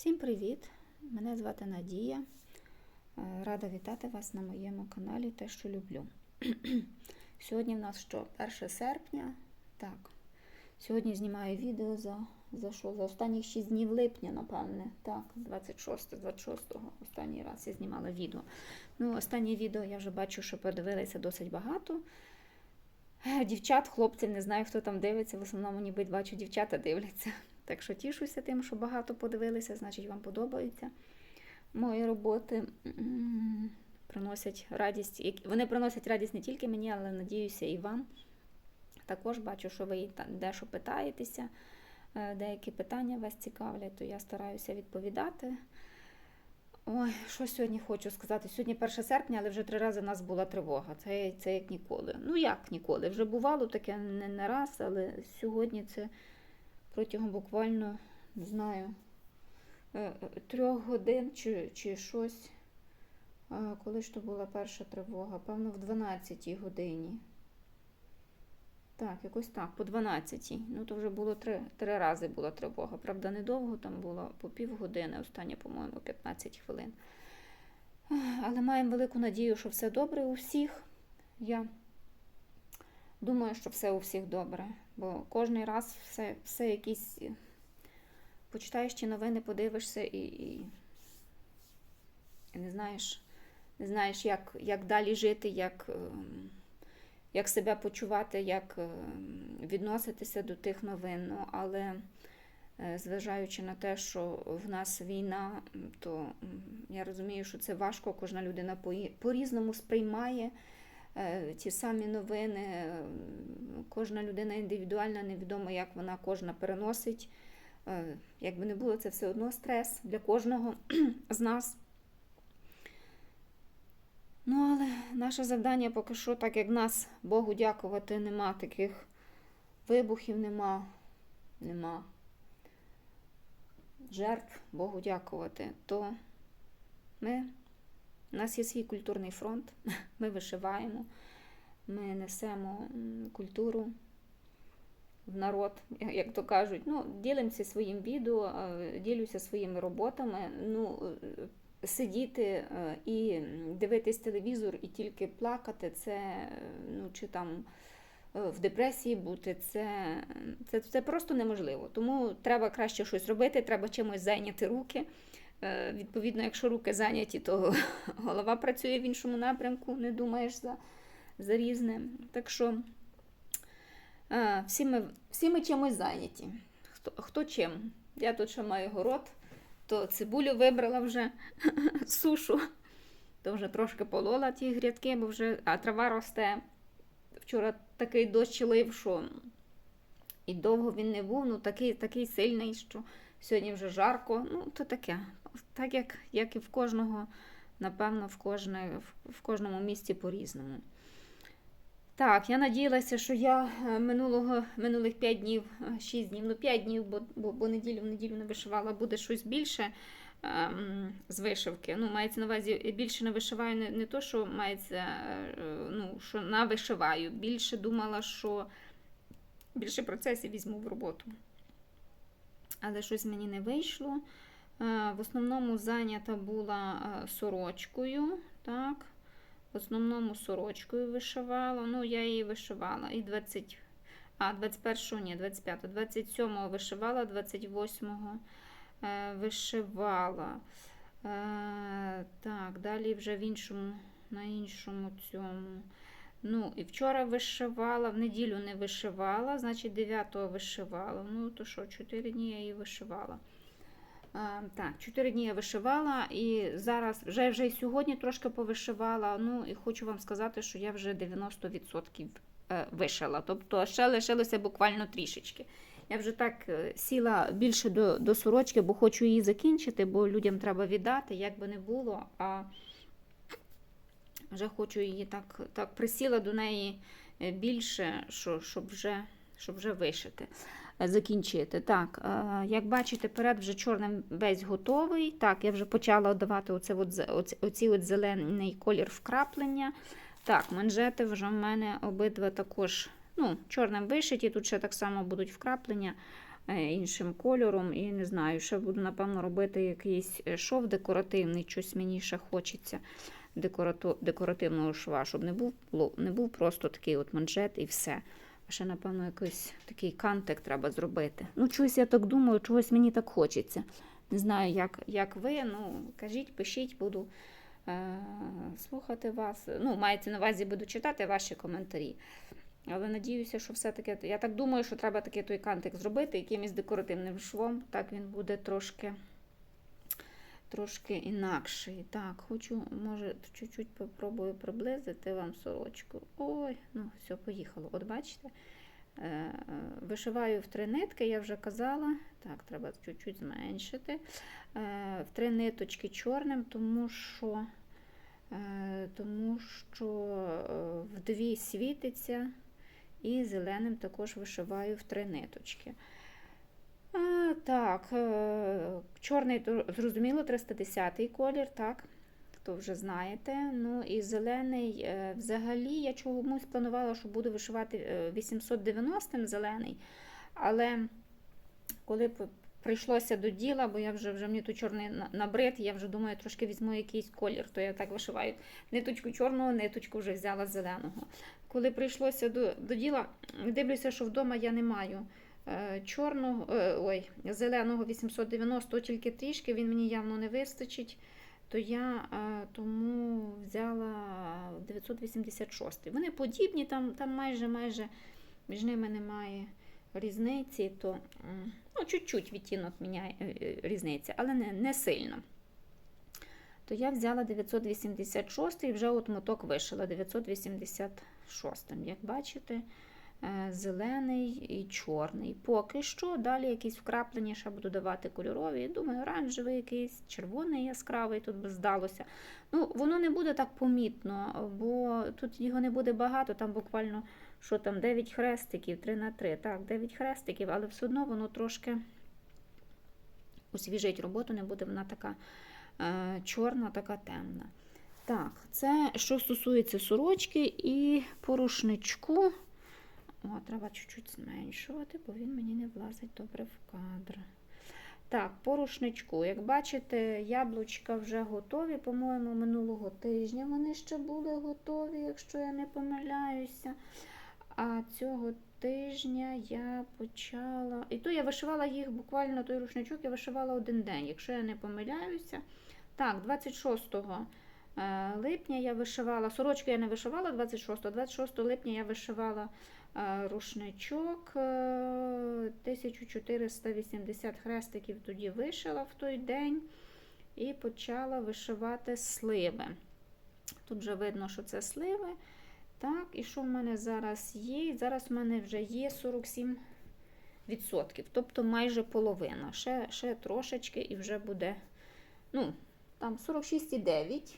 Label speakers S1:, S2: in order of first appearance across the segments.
S1: Всім привіт! Мене звати Надія. Е, Рада вітати вас на моєму каналі Те, що люблю. Сьогодні в нас що? 1 серпня. Так. Сьогодні знімаю відео за, за що? За останні 6 днів липня, напевне. Так, 26 26 останній раз я знімала відео. Ну, останнє відео я вже бачу, що подивилися досить багато. Е, Дівчат, хлопців, не знаю, хто там дивиться. В основному, ніби бачу, дівчата дивляться. Так що тішуся тим, що багато подивилися, значить, вам подобаються мої роботи. Приносять радість. Вони приносять радість не тільки мені, але надіюся і вам. Також бачу, що ви дещо питаєтеся, е, деякі питання вас цікавлять, то я стараюся відповідати. Ой, що сьогодні хочу сказати? Сьогодні 1 серпня, але вже три рази в нас була тривога. Це, це як ніколи. Ну як ніколи? Вже бувало таке не, не раз, але сьогодні це протягом буквально, не знаю, е, е, трьох годин чи, чи щось. А Коли ж то була перша тривога? Певно, в 12 годині. Так, якось так, по 12. Ну, то вже було три, три рази була тривога. Правда, недовго там було по півгодини, останнє, по-моєму, 15 хвилин. Але маємо велику надію, що все добре у всіх. Я думаю, що все у всіх добре. Бо кожен раз все, все якісь. е, Почитаєш ті новини, подивишся і, і, і не знаєш, не знаєш, як, як далі жити, як. ем, як себе почувати, як е, відноситися до тих новин. Ну, але е, зважаючи на те, що в нас війна, то я розумію, що це важко, кожна людина по- по-різному сприймає е, ті самі новини. е, Кожна людина індивідуальна, невідомо, як вона кожна переносить. Е, Як би не було, це все одно стрес для кожного з нас. Ну, але наше завдання поки що, так як нас, Богу дякувати, нема таких вибухів, нема, нема жертв, Богу дякувати, то ми, у нас є свій культурний фронт, ми вишиваємо, ми несемо культуру в народ, як то кажуть. Ну, ділимося своїм відео, ділюся своїми роботами. Ну, е, сидіти е, і дивитись телевізор і тільки плакати, це е, ну чи там в депресії бути, це, це, це просто неможливо. Тому треба краще щось робити, треба чимось зайняти руки. Е, Відповідно, якщо руки зайняті, то голова працює в іншому напрямку, не думаєш за, за різне. Так що е, всі ми, всі ми чимось зайняті. Хто, хто чим? Я тут ще маю город то цибулю вибрала вже сушу, то вже трошки полола ті грядки, бо вже а трава росте. Вчора такий дощ лив, що і довго він не був, ну такий, такий сильний, що сьогодні вже жарко. Ну, то таке. Так як, як і в кожного, напевно, в, кожне, в, кожному місті по-різному. Так, я надіялася, що я е, минулого, минулих 5 днів, 6 днів, ну 5 днів, бо, бо, бо неділю в неділю не вишивала, буде щось більше ем, з вишивки. Ну, мається на увазі, більше не вишиваю, не, не то, що мається, е, ну, що навишиваю. Більше думала, що більше процесів візьму в роботу. Але щось мені не вийшло. Е, В основному зайнята була е, сорочкою. так. В основному сорочкою вишивала. Ну, я її вишивала. І 20, а, 21-го, ні, 25-го, 27-го вишивала, 28-го е, вишивала. Так, далі вже в іншому, на іншому цьому. Ну, і вчора вишивала, в неділю не вишивала, значить 9-го вишивала. Ну, то що, 4 дні я її вишивала. А, так, 4 дні я вишивала, і зараз вже вже і сьогодні трошки повишивала. Ну і хочу вам сказати, що я вже 90% е, вишила. Тобто ще лишилося буквально трішечки. Я вже так е, сіла більше до, до сорочки, бо хочу її закінчити, бо людям треба віддати, як би не було. А вже хочу її так, так присіла до неї е, більше, що, щоб, вже, щоб вже вишити е, закінчити. Так, е, як бачите, перед вже чорним весь готовий. Так, я вже почала давати оце от, оці, от зелений колір вкраплення. Так, манжети вже в мене обидва також ну, чорним вишиті. Тут ще так само будуть вкраплення. іншим кольором. І не знаю, ще буду, напевно, робити якийсь шов декоративний, щось мені ще хочеться декоративного шва, щоб не був, не був просто такий от манжет і все. А ще, напевно, якийсь такий кантик треба зробити. Ну, чогось я так думаю, чогось мені так хочеться. Не знаю, як, як ви. Ну, кажіть, пишіть, буду е, слухати вас. Ну, мається на увазі, буду читати ваші коментарі. Але надіюся, що все-таки. Я так думаю, що треба такий той кантик зробити якимось декоративним швом. Так він буде трошки, трошки інакший. Так, хочу, може, чуть-чуть попробую приблизити вам сорочку. Ой, ну все, поїхало. От бачите? Е, Вишиваю в три нитки, я вже казала. Так, треба чуть-чуть зменшити. Е, В три ниточки чорним, тому що, е, тому що в дві світиться. І зеленим також вишиваю в три ниточки. А, так, е, чорний, зрозуміло, 310-й колір, так, хто вже знаєте. Ну і зелений, е, взагалі, я чомусь планувала, що буду вишивати е, 890 зелений, але коли прийшлося до діла, бо я вже, вже мені тут чорний набрид, я вже думаю, трошки візьму якийсь колір, то я так вишиваю ниточку чорного, ниточку вже взяла зеленого. Коли прийшлося до, до діла, дивлюся, що вдома я не маю е, чорного, е, ой, зеленого 890, тільки трішки, він мені явно не вистачить. То я е, тому взяла 986. Вони подібні, там, там майже майже між ними немає різниці, то ну, чуть-чуть відтінок міняє е, е, різниця, але не, не сильно. То я взяла 986 і вже от моток вишила 986. Як бачите, е, зелений і чорний. Поки що, далі якісь вкраплення ще буду давати кольорові. Думаю, оранжевий якийсь, червоний яскравий тут би здалося. Ну, воно не буде так помітно, бо тут його не буде багато, там буквально що там, 9 хрестиків, 3 на 3. Так, 9 хрестиків, але все одно воно трошки освіжить роботу, не буде вона така е, чорна, така темна. Так, це що стосується сорочки і по рушничку. О, треба чуть-чуть зменшувати, бо він мені не влазить добре в кадр. Так, по рушничку. Як бачите, яблучка вже готові. По-моєму, минулого тижня вони ще були готові, якщо я не помиляюся. А цього тижня я почала. І то я вишивала їх буквально той рушничок, я вишивала один день, якщо я не помиляюся. Так, 26 е, липня я вишивала. Сорочку я не вишивала 26, 26 липня я вишивала рушничок. е, 1480 хрестиків тоді вишила в той день і почала вишивати сливи. Тут вже видно, що це сливи. Так, і що в мене зараз є? Зараз в мене вже є 47 тобто майже половина. Ще, ще трошечки і вже буде, ну, там 46,9,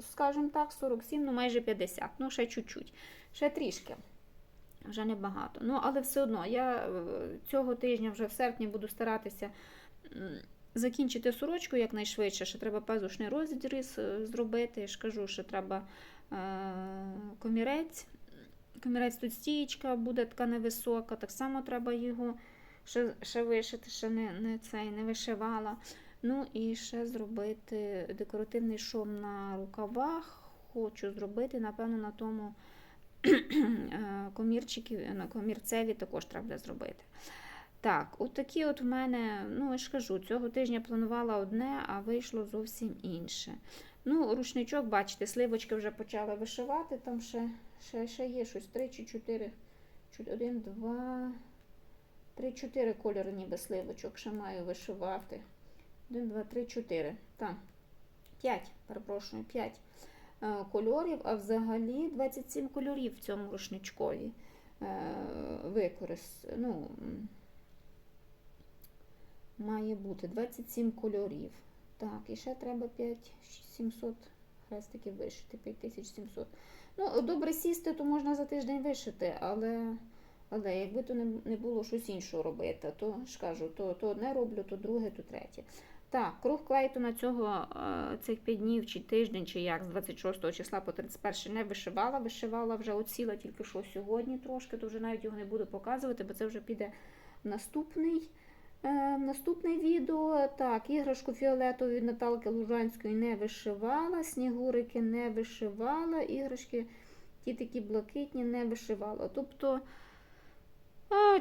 S1: скажімо так, 47, ну майже 50, ну ще чуть-чуть, ще трішки. Вже небагато. Ну, але все одно, я е, цього тижня вже в серпні буду старатися закінчити сорочку якнайшвидше. Ще треба пазушний розріз е, зробити. Я ж кажу, що треба е, комірець. Комірець тут стієчка буде така невисока, так само треба його ще, ще вишити, ще не, не, цей, не вишивала. Ну і ще зробити декоративний шов на рукавах. Хочу зробити, напевно, на тому комірчики, комірцеві також треба зробити. Так, от такі от в мене, ну я ж кажу, цього тижня планувала одне, а вийшло зовсім інше. Ну, рушничок, бачите, сливочки вже почала вишивати, там ще, ще, ще є щось, три чи чотири. Один, два, три, чотири кольори ніби сливочок ще маю вишивати. Один, два, три, чотири. Так, п'ять, перепрошую, п'ять е, кольорів, а взагалі 27 кольорів в цьому рушничкові е, використ... ну, має бути 27 кольорів. Так, і ще треба 5700 хрестиків вишити, 5700. Ну, добре сісти, то можна за тиждень вишити, але, але якби то не було щось іншого робити, то ж кажу, то, то одне роблю, то друге, то третє. Так, круг клейту на цього е, цих 5 днів чи тиждень, чи як з 26 числа по 31 не вишивала. Вишивала вже оціла тільки що сьогодні трошки, то вже навіть його не буду показувати, бо це вже піде наступний. Е, наступне відео. Так, іграшку фіолетову від Наталки Лужанської не вишивала, снігурики не вишивала, іграшки ті такі блакитні не вишивала. Тобто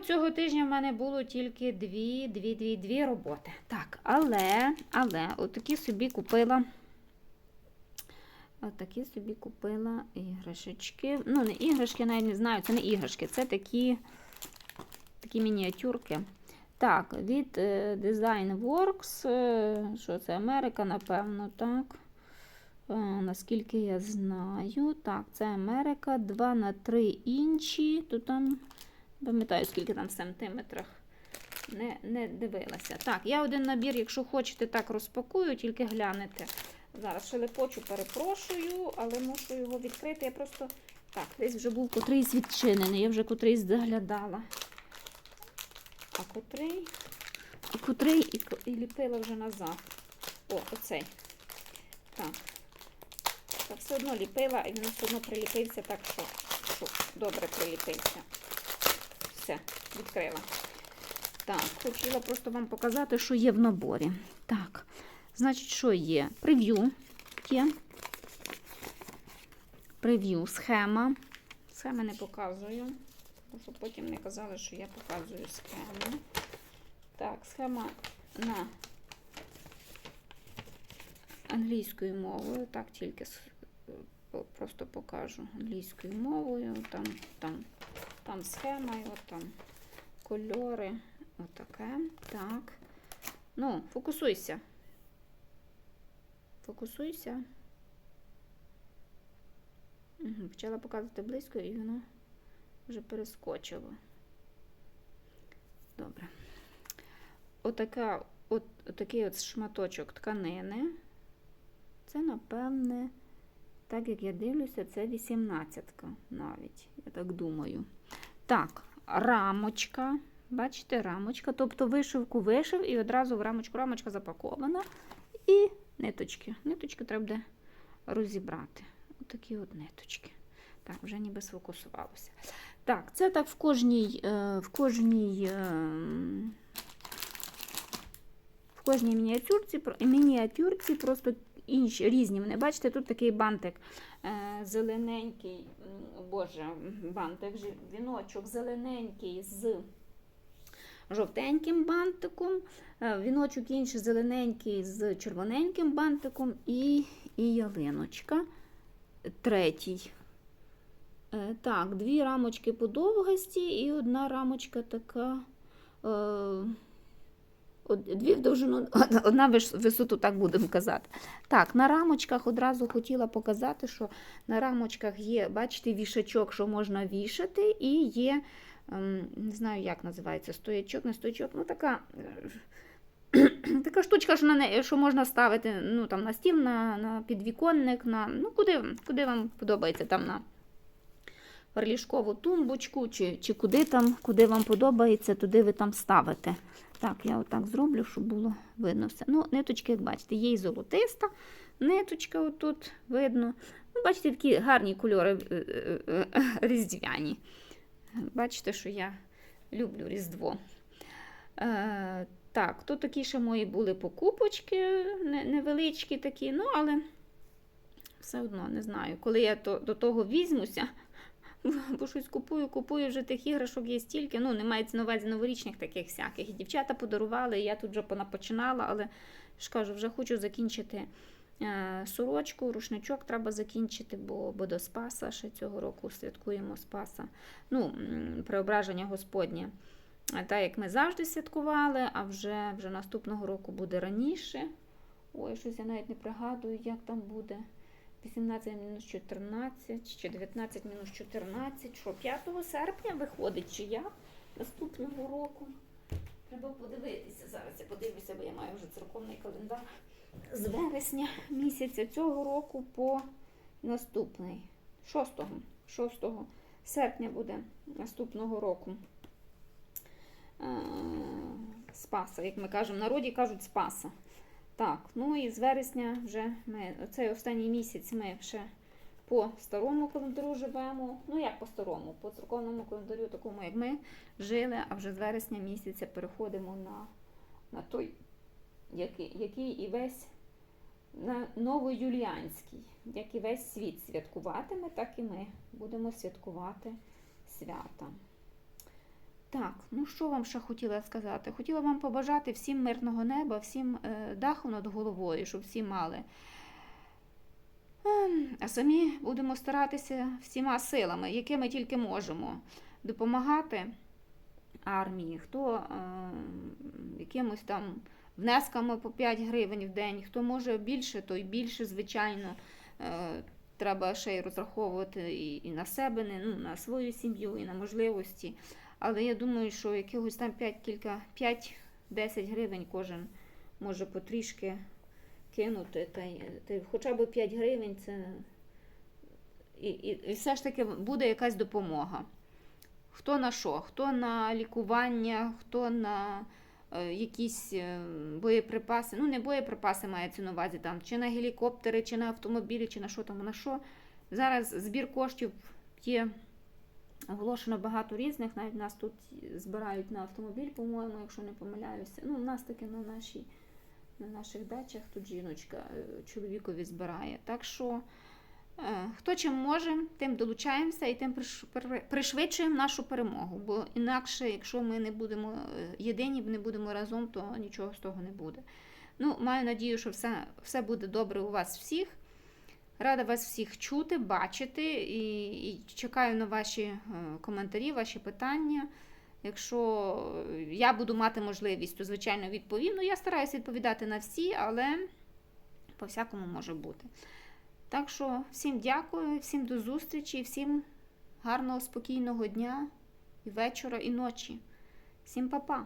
S1: цього тижня в мене було тільки дві, дві, дві, дві роботи. Так, але, але, отакі собі купила. Отакі собі купила іграшечки. Ну, не іграшки, навіть не знаю, це не іграшки, це такі, такі мініатюрки. Так, від е, Design Works, е, що це Америка, напевно, так. Е, наскільки я знаю. Так, це Америка 2 на 3 інчі. Тут там, пам'ятаю, скільки там в сантиметрах. Не, не дивилася. Так, я один набір, якщо хочете, так розпакую, тільки глянете. Зараз шелепочу, перепрошую, але мушу його відкрити. Я просто. Так, десь вже був котрийсь відчинений, я вже котрийсь заглядала. А котрий? І котрий і, і ліпила вже назад. О, оцей. Так. Та все одно ліпила, і він все одно приліпився так, що, що добре приліпився. Все, відкрила. Так, хотіла просто вам показати, що є в наборі. Так, значить, що є? Прев'ю є. Прев'ю, схема. Схеми не показую. Бо щоб потім не казали, що я показую схему. Так, схема на англійською мовою. Так, тільки просто покажу англійською мовою. Там, там, там схема, і от там кольори. Отаке. Так. Ну, фокусуйся. Фокусуйся. Угу, почала показувати близько і воно вже перескочило. Добре. Отака, от, отакий от шматочок тканини. Це, напевне, так як я дивлюся, це 18-ка навіть, я так думаю. Так, рамочка. Бачите, рамочка. Тобто вишивку вишив і одразу в рамочку рамочка запакована. І ниточки. Ниточки треба буде розібрати. Отакі от ниточки. Так, вже ніби сфокусувалося. Так, це так в кожній, е, в кожній, е, в кожній мініатюрці, мініатюрці просто інші різні. Вони бачите, тут такий бантик зелененький, боже, бантик, віночок зелененький з жовтеньким бантиком, е, віночок інший зелененький з червоненьким бантиком і, і ялиночка. Третій. Е, Так, дві рамочки по довгості і одна рамочка така. Дві в довжину, одна висоту, так будемо казати. Так, на рамочках одразу хотіла показати, що на рамочках є, бачите, вішачок, що можна вішати, і є, ем, не знаю, як називається, стоячок, не стоячок, ну така. е, Така штучка, що, на неї, що можна ставити ну, там, на стіл, на, на підвіконник, на, ну, куди, куди вам подобається там на ліжкову тумбочку, чи, чи куди там, куди вам подобається, туди ви там ставите. Так, я отак зроблю, щоб було видно все. Ну, ниточки, як бачите, є і золотиста ниточка отут видно. Ну, бачите, такі гарні кольори е, е, е, різдвяні. Бачите, що я люблю Різдво. Е, так, то такі ще мої були покупочки, невеличкі такі, ну, але все одно не знаю, коли я то, до того візьмуся, бо щось купую, купую вже тих іграшок є стільки. Ну, не мається на увазі новорічних таких всяких. І дівчата подарували, і я тут вже понапочинала, але ж кажу, вже хочу закінчити е, сорочку, рушничок треба закінчити, бо, бо до Спаса ще цього року святкуємо Спаса. Ну, преображення Господнє. Так як ми завжди святкували, а вже, вже наступного року буде раніше. Ой, щось я навіть не пригадую, як там буде. 18 мінус 14 чи 19 мінус 14, що 5 серпня виходить, чи як наступного року. Треба подивитися. Зараз я подивлюся, бо я маю вже церковний календар з вересня місяця цього року по наступний. 6, 6 серпня буде наступного року. Е, Спаса, як ми кажемо, в народі кажуть Спаса. Так, ну і з вересня вже ми цей останній місяць ми ще по старому календарю живемо. Ну як по старому, по церковному календарю, такому як ми жили, а вже з вересня місяця переходимо на на той, який, який і весь на новоюліанський, як і весь світ святкуватиме, так і ми будемо святкувати свята. Так, ну що вам ще хотіла сказати? Хотіла вам побажати всім мирного неба, всім е, даху над головою, щоб всі мали. Ем, А самі будемо старатися всіма силами, якими тільки можемо, допомагати армії, хто е, якимось там внесками по 5 гривень в день, хто може більше, то й більше, звичайно. Е, Треба ще й розраховувати і, і на себе, ну, на свою сім'ю, і на можливості. Але я думаю, що якихось там 5 кілька 5-10 гривень кожен може потрішки кинути. Та, та хоча б 5 гривень це і, і, і все ж таки буде якась допомога. Хто на що? Хто на лікування, хто на е, якісь е, боєприпаси. Ну, не боєприпаси мається на увазі там, чи на гелікоптери, чи на автомобілі, чи на що там, на що. Зараз збір коштів є оголошено багато різних. Навіть нас тут збирають на автомобіль, по-моєму, якщо не помиляюся. Ну, у нас таки на нашій. На наших дачах тут жіночка е, чоловікові збирає. Так що Е, Хто чим може, тим долучаємося і тим приш- пришвидшуємо нашу перемогу. Бо інакше, якщо ми не будемо е, єдині, не будемо разом, то нічого з того не буде. Ну, маю надію, що все, все буде добре у вас всіх. Рада вас всіх чути, бачити і, і чекаю на ваші е, коментарі, ваші питання. Якщо я буду мати можливість, то звичайно відповім. Ну, я стараюся відповідати на всі, але по-всякому може бути. Так що всім дякую, всім до зустрічі, всім гарного, спокійного дня і вечора, і ночі. Всім па-па!